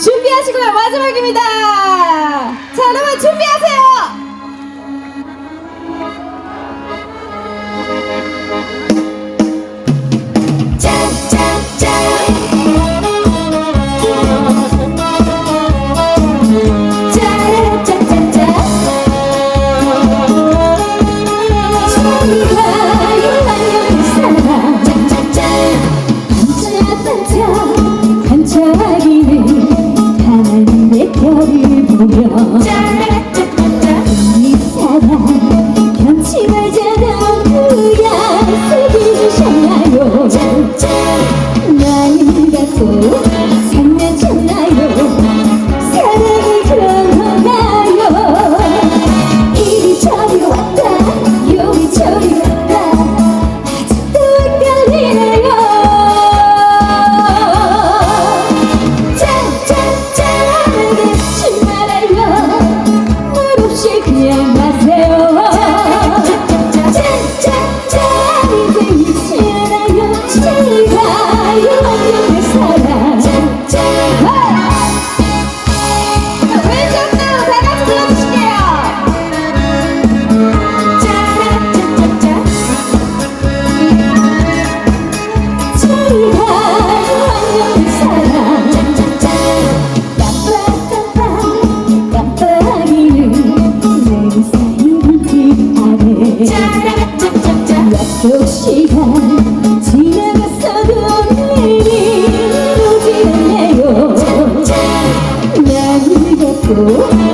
준비하시고요. 마지막입니다. 자, 여러분 준비하세요. 반 Jack. te criei Brasil 약속 시간 지나갔어도 내일이 오지 않네요 난 믿었고